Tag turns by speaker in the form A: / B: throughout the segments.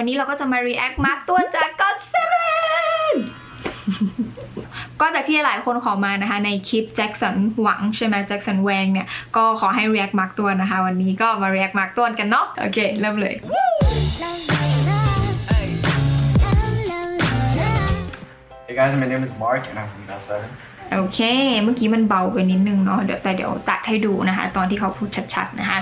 A: วันนี้เราก็จะมา react มาร์กตัวจาก God Seven ก็จากที่หลายคนขอมานะคะ ในคลิปแจ็คสันหวังใช่ไหมแจ็คสันแวงเนี่ย ก็ขอให้ react มาร์กตัวนะคะ วันนี้ก็มา react มาร์กตัวกันเนาะโอเค เริ่มเลย
B: Hey guys, my name is Mark and I'm from God 7.
A: โอเค เมื่อกี้มันเบาไปนิดนึงเนาะเดี๋ยวแต่เดี๋ยวตัดให้ดูนะคะ ตอนที่เขาพูดชัดๆนะคะ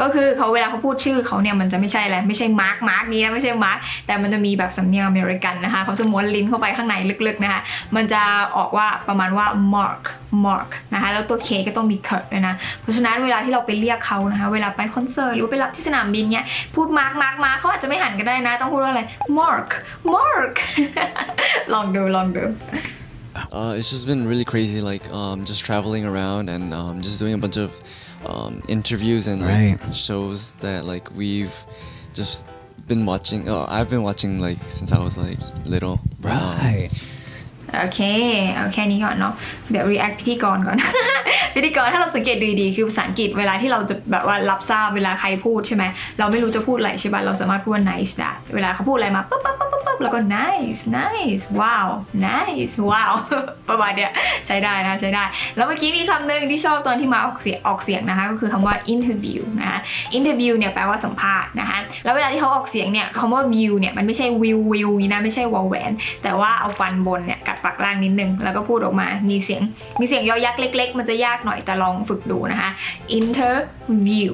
A: ก็คือเขาเวลาเขาพูดชื่อเขาเนี่ยมันจะไม่ใช่อะไรไม่ใช่มาร์คมาร์คนี้นะไม่ใช่มาร์คแต่มันจะมีแบบสำเนียงอเมริกันนะคะเขาจะม้วนลิ้นเข้าไปข้างในลึกๆนะคะมันจะออกว่าประมาณว่า mark mark นะคะแล้วตัว K ก็ต้องมี cut ด้วยนะ เพราะฉะนั้นเวลาที่เราไปเรียกเขานะคะ เวลาไปคอนเสิร์ตหรือไปรับที่สนามบินเนี่ยพูดมาร์คมาร์คมาเขาอาจจะไม่หันก็ได้นะ ต้องพูดว่าอะไร mark mark ลองดูลองดู
C: Uh, it's just been really crazy, like um, just traveling around and um, just doing a bunch of um, interviews and like
D: Right.
C: shows that like we've just been watching. Oh, I've been watching like since I was like little. Um,
D: Right.
A: โอเค เอาแค่นี้ก่อนเนาะ เดี๋ยว react พิธีกรก่อน พิธีกรถ้าเราสังเกตดูดีๆคือภาษาอังกฤษเวลาที่เราจะแบบว่ารับทราบเวลาใครพูดใช่ไหม เราไม่รู้จะพูดอะไรใช่ป่ะ เราสามารถพูดว่า nice ได้ เวลาเขาพูดอะไรมาปุ๊บปุ๊บปุ๊บปุ๊บปุ๊บ บ แล้วก็ nice nice wow nice wow ประมาณเนี้ยใช้ได้นะใช้ได้ แล้วเมื่อกี้มีคำหนึ่งที่ชอบตอนที่มาออกเสียงออกเสียงนะคะ ก็คือคำว่า interview นะคะ interview เนี่ยแปลว่าสัมภาษณ์นะคะ แล้วเวลาที่เขาออกเสียงเนี่ยคำว่า view เนี่ยมันไม่ใช่ view view นี่นะไม่ใช่วอลแหวน แต่ว่าเอาฟันบนเนี่ยกัดปากล่างนิดนึง แล้วก็พูดออกมามีเสียงมีเสียงยอยักษ์เล็ก ๆ มันจะยากหน่อยแต่ลองฝึกดูนะคะ interview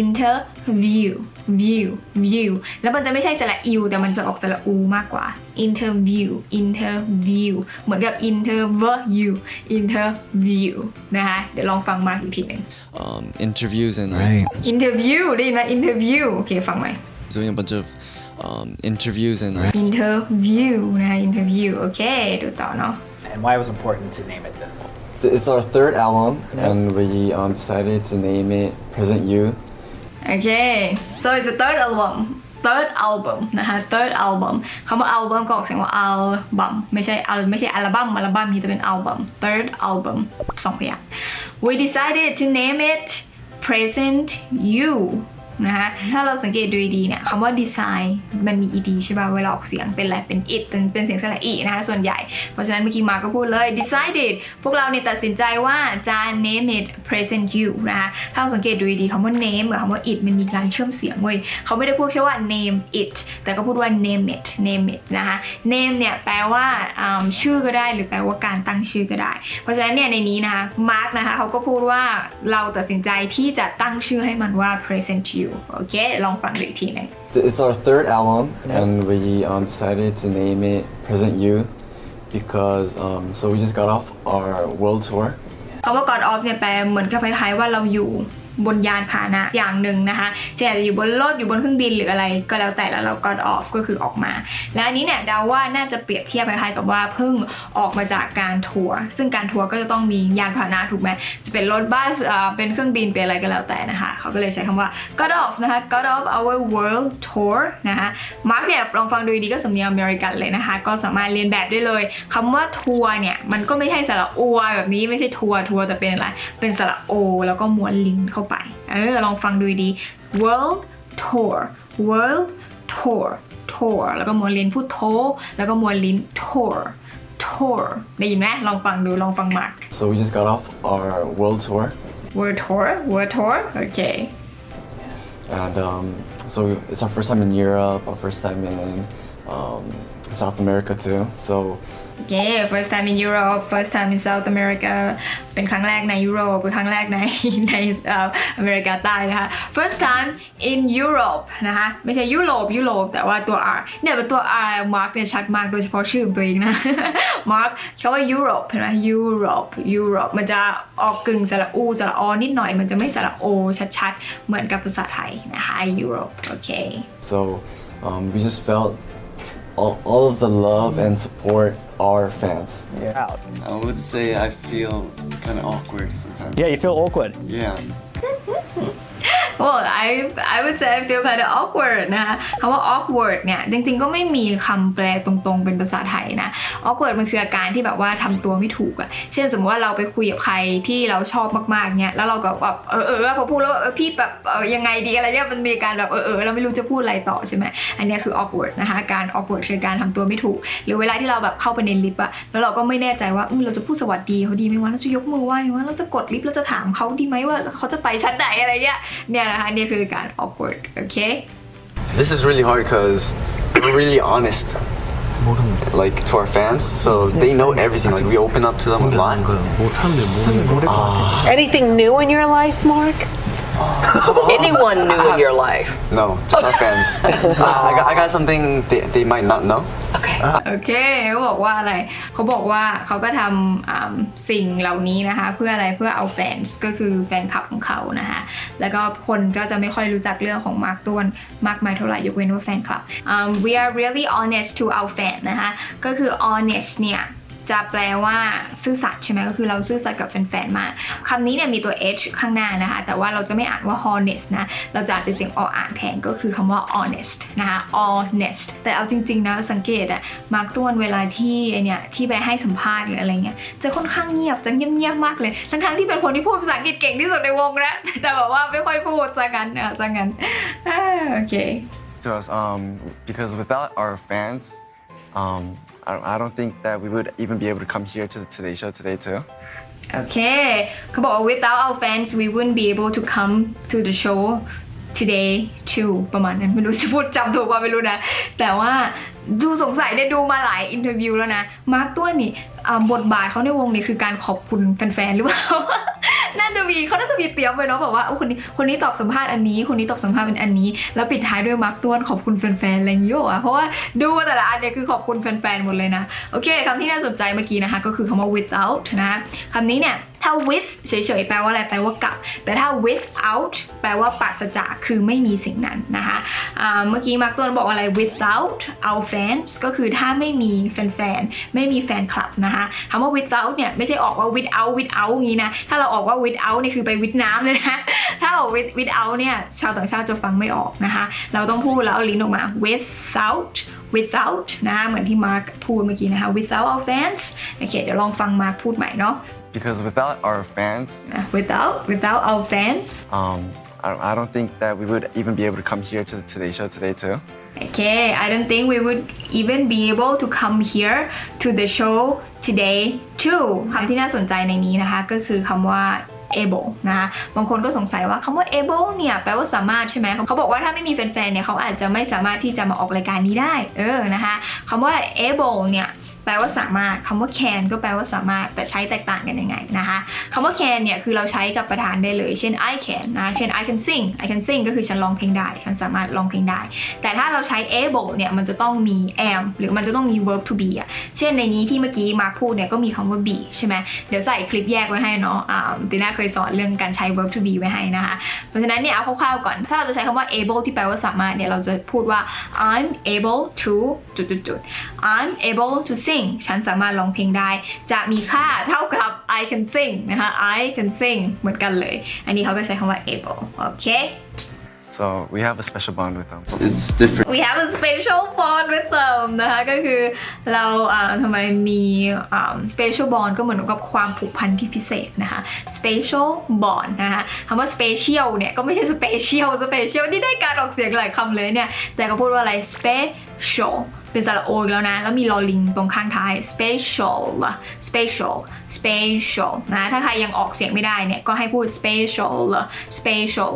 A: interview view view แล้วมันจะไม่ใช่สระอิวแต่มันจะออกสระอูมากกว่า interview interview เหมือนกับ interview interview นะคะ เดี๋ยวลองฟังมาอีกทีหนึ่ง
C: um, interviews and like,
D: Right.
A: interview ได้ยินไหม interview โอเค ฟังใหม่
C: doing a bunch of um, interviews and like,
A: interview นะคะ interview โอเค ดูต่อเนาะ
E: and why it was important to name it this.
C: it's our third album and we um, decided to name it Present You.
A: โอเค so it's a third album third album นะคะ third album คำว่า album ก็ออกเสียงว่า album ไม่ใช่อัลไม่ใช่อัลบั้มอัลบั้มนี้จะเป็น album third album สองพยางค์ we decided to name it present you นะคะถ้าเราสังเกตดูดีเนี่ยคำว่า design มันมี ed ใช่ป่ะเวลาออกเสียงเป็นอะไรเป็น it เป็นเป็นเสียงสระอีนะคะส่วนใหญ่ เพราะฉะนั้นเมื่อกี้มาก็พูดเลย decided พวกเราเนี่ยตัดสินใจว่าจะ name it present you นะคะถ้าเราสังเกตดูดีคำว่า name กับคำว่า it มันมีการเชื่อมเสียงเว้ยเขาไม่ได้พูดแค่ว่า name it แต่ก็พูดว่า name it name it นะคะ name เนี่ยแปลว่าชื่อก็ได้หรือแปลว่าการตั้งชื่อก็ได้ เพราะฉะนั้นเนี่ยในนี้นะคะ Mark นะคะเขาก็พูดว่าเราตัดสินใจที่จะตั้งชื่อให้มันว่า present you โอเค ลองฟังดูอีกทีหนึง
C: It's our third album and we um, decided to name it Present You because um, so we just got off our world tour
A: คำว่า God off เนี่ยแปลเหมือนกับคล้ายๆว่าเราอยู่ บนยานพาหนะอย่างหนึ่งนะคะเช่นอาจจะอยู่บนรถอยู่บนเครื่องบินหรืออะไรก็แล้วแต่แล้วเรา God off ก็คือออกมา และอันนี้เนี่ยเดาว่าน่าจะเปรียบเทียบคล้ายๆกับว่าเพิ่งออกมาจากการทัวร์ซึ่งการทัวร์ก็จะต้องมียานพาหนะถูกไหมจะเป็นรถบัสเออเป็นเครื่องบินเป็นอะไรก็แล้วแต่นะคะเขาก็เลยใช้คำว่า God off นะคะ God off our world tour นะคะมาร์กเนี่ยลองฟังดูดีๆก็สำเนียงอเมริกันเลยนะคะ ก็สามารถเรียนแบบได้เลยคำว่าทัวร์เนี่ยมันก็ไม่ใช่สระอัวแบบนี้ไม่ใช่ทัวร์ทัวร์แต่เป็นอะไรเป็นสระโอ แล้วก็ม้วนลิ้นเข้าไป เออ ลองฟังดูดี world tour world tour tour แล้วก็ม้วนลิ้นพูดโท แล้วก็ม้วนลิ้น tour tour ได้ยินไหมลองฟังดู ลองฟังมาร์ก
C: so we just got off our world tour
A: world tour world tour โอเค
C: and um, so it's our first time in Europe our first time in um, South America too so
A: โอ เค first time in Europe first time in South America เป็นครั้งแรกในยุโรปเป็นครั้งแรกในในอเมริกาใต้นะคะ first time in Europe นะคะ ไม่ใช่ยุโรปยุโรปแต่ว่าตัว R เนี่ยเป็นตัว R Mark เนี่ยชัดมากโดยเฉพาะชื่อของตัวเองนะ Mark เขาว่า Europe เห็นไหม Europe Europe มันจะออกกึ่งสระอูสระอนิดหน่อย มันจะไม่สระโอชัดๆ เหมือนกับภาษาไทยนะคะ Europe โอเค
C: so um, we just felt all, all of the love and support our fans
E: Proud.
C: I would say I feel kind of awkward sometimes
E: Yeah, you feel awkward.
C: yeah
A: เขาบอก I I would say I feel kind of awkward นะคะคำว่า awkward เนี่ยจริงๆก็ไม่มีคำแปลตรงๆเป็นภาษาไทยนะ awkward มันคืออาการที่แบบว่าทำตัวไม่ถูกอะเช่นสมมติว่าเราไปคุยกับใครที่เราชอบมากๆเนี่ยแล้วเราก็แบบเออเออพอพูดแล้วเออพี่แบบเออยังไงดีอะไรเนี่ยมันมีการแบบเออเออเราไม่รู้จะพูดอะไรต่อใช่ไหมอันเนี้ยคือ awkward นะคะการ awkward คือการทำตัวไม่ถูก หรือเวลาที่เราแบบเข้าไปในลิฟต์อะแล้วเราก็ไม่แน่ใจว่าเราจะพูดสวัสดีเขาดีไหมวะเราจะยกมือไหว้ไหมวะเราจะกดลิฟต์เราจะถามเขาดีไหมว่าเขาจะไปชั้นไหนอะไรเงี้ยเนี่ยเนี่ยนะคะนี่คือการ awkward Okay.
C: This is really hard because we're really honest like to our fans. So they know everything like we open up to them a lot.
D: Ah.
F: Anything new in your life Mark?
G: Anyone new in your life?
C: No just our fans. I, I, got, I got something they, they might not know.
G: Okay.
A: โอเคเขาบอกว่าอะไร เขาบอกว่าเขาก็ทำอ่าสิ่งเหล่านี้นะคะ เพื่ออะไรเพื่อเอาแฟนก็คือแฟนคลับของเขานะคะแล้วก็คนก็จะไม่ค่อยรู้จักเรื่องของมาร์คต้วนมากมายเท่าไหร่ยกเว้นว่าแฟนคลับ um, we are really honest to our fan นะคะก็คือ honest เนี่ย จะแปลว่าซื่อสัตย์ใช่ไหมก็คือเราซื่อสัตย์กับแฟนๆมาคำนี้เนี่ยมีตัว h ข้างหน้านะคะ แต่ว่าเราจะไม่อ่านว่า honest นะ เราจะอ่านเป็นเสียงออ่านแทนก็คือคำว่า honest นะคะ honest แต่เอาจริงๆนะสังเกตอะมาร์กต้วนเวลาที่เนี่ยที่ไปให้สัมภาษณ์หรืออะไรเงี้ยจะค่อนข้างเงียบจะเงียบๆมากเลยทั้งๆที่เป็นคนที่พูดภาษาอังกฤษเก่งที่สุดในวงนะแต่แบบว่าไม่ค่อยพูดซะงั้นเออซะงั้นอ่าโอเค
C: To us, um, because without our fans, um, I, don't- I don't think that we would even be able to come here to the Today Show today too.
A: โอเคเขาบอกว่า without our fans we wouldn't be able to come to the show today too ประมาณนั้นไม่รู้จะพูดจำถูกว่าไม่รู้นะ แต่ว่าดูสงสัยได้ดูมาหลายอินเทอร์วิวแล้วนะ มาร์คตัวนี่อ่าบทบาทเขาในวงนี้คือการขอบคุณแฟนๆหรือเปล่า น่าจะมีเขาน่าจะมีเตรียมไว้เนาะแบบว่าโอ้คนนี้คนนี้ตอบสัมภาษณ์อันนี้ คนนี้ตอบสัมภาษณ์เป็นอันนี้ แล้วปิดท้ายด้วยมาร์กต้วนขอบคุณแฟนๆอะไรอย่างเงี้ป่ะเพราะว่าดูแต่ละอันเนี่ยคือขอบคุณแฟนๆหมดเลยนะโอเคคำที่น่าสนใจเมื่อกี้นะคะ ก็คือคำว่า without นะคำนี้เนี่ย ถ้า with เฉยๆ แปลว่าอะไร แปลว่ากับ แต่ถ้า without แปลว่าปราศจาก คือไม่มีสิ่งนั้นนะคะเมื่อกี้มาร์กต้นบอกอะไร without our fans ก็คือถ้าไม่มีแฟนๆ ไม่มีแฟนคลับนะคะคำว่า without เนี่ยไม่ใช่ออกว่า without without งี้นะ ถ้าเราออกว่า without นี่คือไปวิดน้ำเลยนะ ถ้าออก with without เนี่ย ชาวต่างชาติจะฟังไม่ออกนะคะ เราต้องพูดแล้วเอาลิ้นออกมา without without นะ เหมือนที่มาร์กพูดเมื่อกี้นะคะ without our fans โอเค เดี๋ยวลองฟังมาร์กพูดใหม่เนาะ
C: Because without our fans,
A: Uh, without without our fans
C: um, I, don't- I don't think that we would even be able to come here to the Today Show today too.
A: okay I don't think we would even be able to come here to the show today too คำที่น่าสนใจในนี้นะคะ ก็คือคำว่า able นะคะบางคนก็สงสัยว่าคำว่า able เนี่ยแปลว่าสามารถใช่ไหมเขาบอกว่าถ้าไม่มีแฟนๆเนี่ยเขาอาจจะไม่สามารถที่จะมาออกรายการนี้ได้ เออนะคะคำว่า able เนี่ย แปลว่าสามารถคำว่า can ก็แปลว่าสามารถแต่ใช้แตกต่างกันยังไงนะคะคำว่า can เนี่ยคือเราใช้กับประธานได้เลย เช่น I can นะเช่น I can sing I can sing ก็คือฉันร้องเพลงได้ ฉันสามารถร้องเพลงได้ แต่ถ้าเราใช้ able เนี่ยมันจะต้องมี am หรือมันจะต้องมี verb to be อะเช่นในนี้ที่เมื่อกี้มาร์คพูดเนี่ยก็มีคำว่า be ใช่ไหมเดี๋ยวใส่คลิปแยกไว้ให้เนาะอ่าตีน่าเคยสอนเรื่องการใช้ verb to be ไว้ให้นะคะเพราะฉะนั้นเนี่ยเอาคร่าวๆก่อน ถ้าเราจะใช้คำว่า able ที่แปลว่าสามารถเนี่ยเราจะพูดว่า I'm able to จุดๆ I'm able to sing ฉันสามารถร้องเพลงได้ จะมีค่าเท่ากับ I can sing นะคะ I can sing เหมือนกันเลย อันนี้เขาก็ใช้คำว่า able โอเค
C: So we have a special bond with them. It's different.
A: we have a special bond with them นะคะก็คือเราอ่าทำไมมีอ่า special bond ก็เหมือนกับความผูกพันที่พิเศษนะคะ special bond นะคะคำว่า special เนี่ยก็ไม่ใช่ special special ที่ได้การออกเสียงหลายคำเลยเนี่ย แต่ก็พูดว่าอะไร special เป็นสระโออีกแล้วนะ แล้วมีลอลิงตรงข้างท้าย special special special นะ ถ้าใครยังออกเสียงไม่ได้เนี่ย ก็ให้พูด special special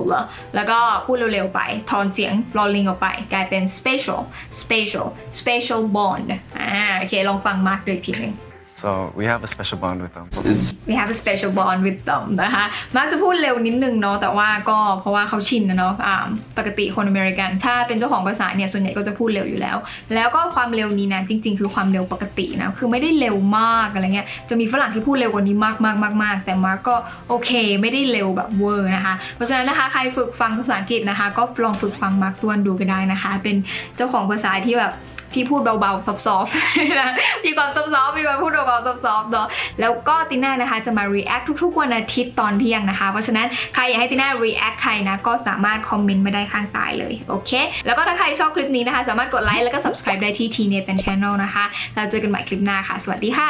A: แล้วก็พูดเร็วๆไปทอนเสียงลอลิงออกไป กลายเป็น special special special bond อ่า โอเค ลองฟังมาร์กดูอีกทีหนึ่ง
C: So we have a special bond with them.
A: We have a special bond with them นะคะมักจะพูดเร็วนิดนึงเนาะแต่ว่าก็เพราะว่าเขาชินนะเนาะปกติคนอเมริกัน ถ้าเป็นเจ้าของภาษาเนี่ยส่วนใหญ่ก็จะพูดเร็วอยู่แล้ว แล้วก็ความเร็วนี้นะจริง ๆ คือความเร็วปกตินะคือไม่ได้เร็วมากอะไรเงี้ยจะมีฝรั่งที่พูดเร็วกว่านี้มากมากมากมากแต่มาร์กก็โอเคไม่ได้เร็วแบบเวอร์นะคะ เพราะฉะนั้นนะคะใครฝึกฟังภาษาอังกฤษนะคะ ก็ลองฝึกฟังมาร์กตวนดูก็ได้นะคะ เป็นเจ้าของภาษาที่แบบที่พูดเบาๆซอฟๆนะมีความซอฟๆมีความพูดเบาๆซอฟๆเนาะแล้วก็ติน่านะคะจะมา react ทุกๆ วันอาทิตย์ตอนเที่ยงนะคะ เพราะฉะนั้นใครอยากให้ติน่า react ใครนะก็สามารถคอมเมนต์มาได้ข้างใต้เลยโอเค แล้วก็ถ้าใครชอบคลิปนี้นะคะ สามารถกดไลค์แล้วก็ subscribe ได้ที่ T Nathan Channel นะคะเราเจอกันใหม่คลิปหน้าค่ะ สวัสดีค่ะ